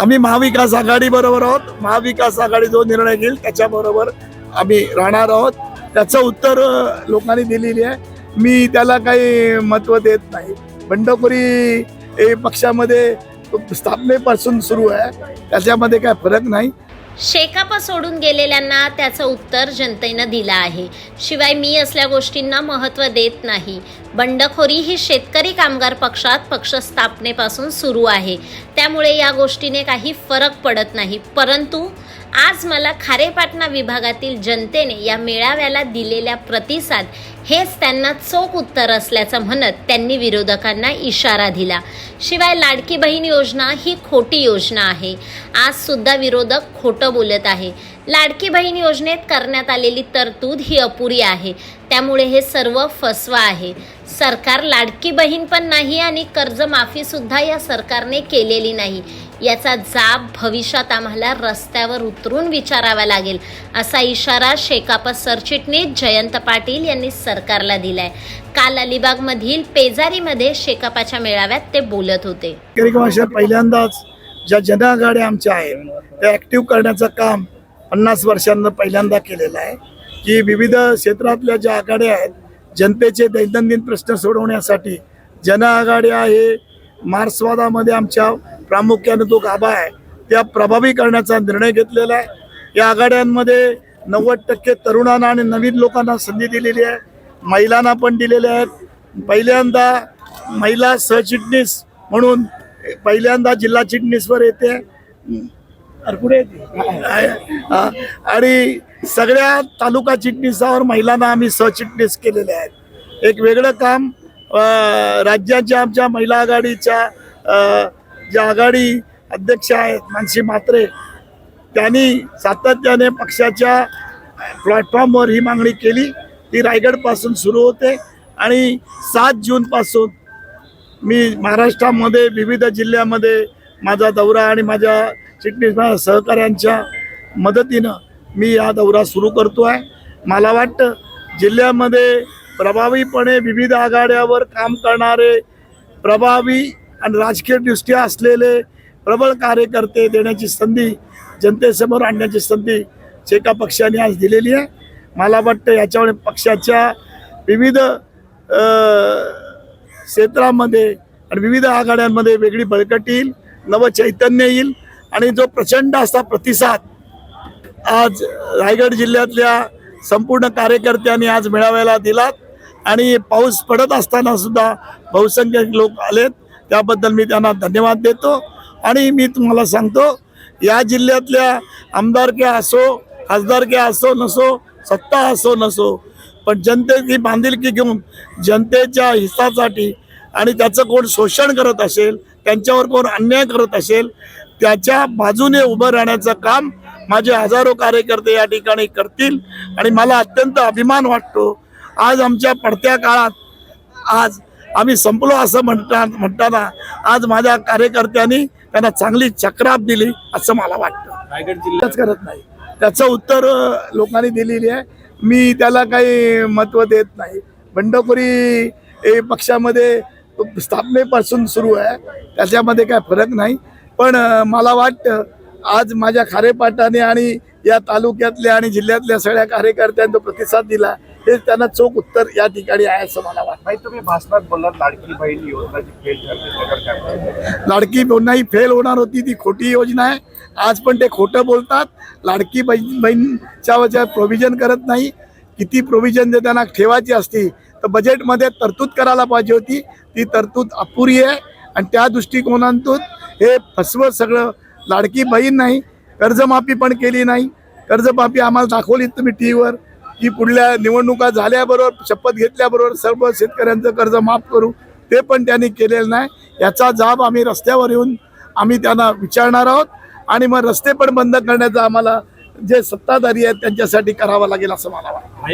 आम्ही महाविकास आघाडी बरोबर आहोत. महाविकास आघाडी जो निर्णय घेईल त्याच्याबरोबर आम्ही राहणार आहोत. त्याचं उत्तर लोकांनी दिलेली आहे. मी त्याला काही महत्त्व देत नाही. बंडखोरी हे पक्षामध्ये स्थापनेपासून सुरू आहे. त्याच्यामध्ये काय फरक नाही. शेकाप सोडून गेलेल्यांना त्याचं उत्तर जनतेनं दिलं आहे. शिवाय मी असल्या गोष्टींना महत्त्व देत नाही. बंडखोरी ही शेतकरी कामगार पक्षात पक्ष स्थापनेपासून सुरू आहे. त्यामुळे या गोष्टीने काही फरक पडत नाही. परंतु आज मला खारेपाटणा विभागातील जनतेने या मेळाव्याला दिलेल्या प्रतिसाद हेच त्यांना चोख उत्तर असल्याचं म्हणत त्यांनी विरोधकांना इशारा दिला. शिवाय लाडकी बहीण योजना ही खोटी योजना आहे. आज सुद्धा विरोधक खोटं बोलत आहे. लाडकी बहीण योजनेत करण्यात आलेली तरतूद ही अपुरी आहे. त्यामुळे हे सर्व फसवा आहे. सरकार लाडकी बहीण पण नाही आणि कर्जमाफीसुद्धा या सरकारने केलेली नाही. याचा जाब भविष्यात आम्हाला रस्त्यावर उतरून विचारावा लागेल असा इशारा शेकाप सरचिटणीस जयंत पाटील यांनी सरकारला दिलाय. काल अलिबागमधील पेजारीमध्ये शेकापाच्या मेळाव्यात ते बोलत होते. पहिल्यांदाच ज्या जनआघाड्या आमच्या आहेत त्या ॲक्टिव्ह करण्याचं काम पन्नास वर्षांना पहिल्यांदा केलेलं आहे. की विविध क्षेत्रातल्या ज्या आघाड्या आहेत जनतेचे दैनंदिन प्रश्न सोडवण्यासाठी जनआघाड्या हे मार्क्सवादामध्ये आमच्या प्रामुख्याने जो गाभा आहे त्या प्रभावी करण्याचा निर्णय घेतलेला आहे. या आघाड्यांमध्ये नव्वद टक्के तरुणांना आणि नवीन लोकांना संधी दिलेली आहे. महिलांना पण दिलेले आहेत. पहिल्यांदा महिला सहचिटणीस म्हणून पहिल्यांदा जिल्हा चिटणीसवर येते? हा. आणि सगळ्या तालुका चिटणीसावर महिलांना आम्ही सहचिटणीस केलेले आहेत. एक वेगळं काम राज्याच्या आमच्या महिला आघाडीच्या ज्या आघाडी अध्यक्ष आहेत मानसी म्हात्रे त्यांनी सातत्याने पक्षाच्या प्लॅटफॉर्मवर ही मागणी केली. ती रायगडपासून सुरू होते आणि सात जूनपासून मी महाराष्ट्रामध्ये विविध जिल्ह्यामध्ये माझा दौरा आणि माझ्या चिटणीस माझ्या सहकाऱ्यांच्या मदतीनं मी हा दौरा सुरू करतो आहे. मला वाटतं जिल्ह्यामध्ये प्रभावीपणे विविध आघाड्यावर काम करणारे प्रभावी आणि राजकीयदृष्ट्या असलेले प्रबळ कार्यकर्ते देण्याची संधी जनतेसमोर आणण्याची संधी शेका पक्षाने आज दिलेली आहे. मला वाटतं याच्यामुळे पक्षाच्या विविध क्षेत्रामध्ये आणि विविध आघाड्यांमध्ये वेगळी बळकटी येईल नवचैतन्य येईल आणि जो प्रचंड असा प्रतिसाद आज रायगड जिल्ह्यातल्या संपूर्ण कार्यकर्त्यांनी आज मेळाव्याला दिलात आणि पाऊस पडत असताना सुद्धा बहुसंख्यक लोक आलेत. त्याबद्दल मी त्यांना धन्यवाद देतो. आणि मी तुम्हाला सांगतो या जिल्ह्यातल्या आमदारक्या असो खासदारक्या असो नसो सत्ता असो नसो पण जनतेची बांधिलकी घेऊन जनतेच्या हितासाठी आणि त्याचं कोण शोषण करत असेल त्यांच्यावर कोण अन्याय करत असेल त्याच्या बाजूने उभं राहण्याचं काम माझे हजारो कार्यकर्ते या ठिकाणी करतील. आणि मला अत्यंत अभिमान वाटतो आज आमच्या पडत्या काळात आज आम्ही संपलो असं म्हणता म्हणताना आज माझ्या कार्यकर्त्यांनी त्यांना चांगली चक्राप दिली असं मला वाटतं. रायगड त्याच करत नाही. त्याचं उत्तर लोकांनी दिलेली आहे. मी त्याला काही महत्त्व देत नाही. बंडखोरी पक्षामध्ये स्थापनेपासून सुरू आहे. त्याच्यामध्ये काय फरक नाही. पण मला वाटतं आज माझ्या खारेपाटाने आणि या तालुक्यातल्या आणि जिल्ह्यातल्या सगळ्या कार्यकर्त्यांचा प्रतिसाद दिला हे त्यांना चोख उत्तर या ठिकाणी आहे असं मला वाटतं. तुम्ही भाषणात बोललात लाडकी बहीण योजना फेल? लाडकी योजना ही फेल होणार होती ती खोटी योजना आहे. आज पण ते खोटं बोलतात. लाडकी बहीण बहीणच्या प्रोव्हिजन करत नाही. किती प्रोव्हिजन जर त्यांना ठेवायची असती तर बजेटमध्ये तरतूद करायला पाहिजे होती. ती तरतूद अपुरी आहे. आणि त्या दृष्टिकोनातून हे फसवं सगळं लाडकी बहीण नाही. कर्जमाफी पण केली नाही. कर्जमाफी आम्हाला दाखवली तुम्ही टी व्हीवर की पुढल्या निवडणुका झाल्याबरोबर शपथ घेतल्याबरोबर सर्व शेतकऱ्यांचं कर्ज माफ करू. ते पण त्यांनी केलेलं नाही. याचा जाब आम्ही रस्त्यावर येऊन आम्ही त्यांना विचारणार आहोत. आणि मग रस्ते पण बंद करण्याचा आम्हाला जे सत्ताधारी आहेत त्यांच्यासाठी करावं लागेल असं मला वाटतं.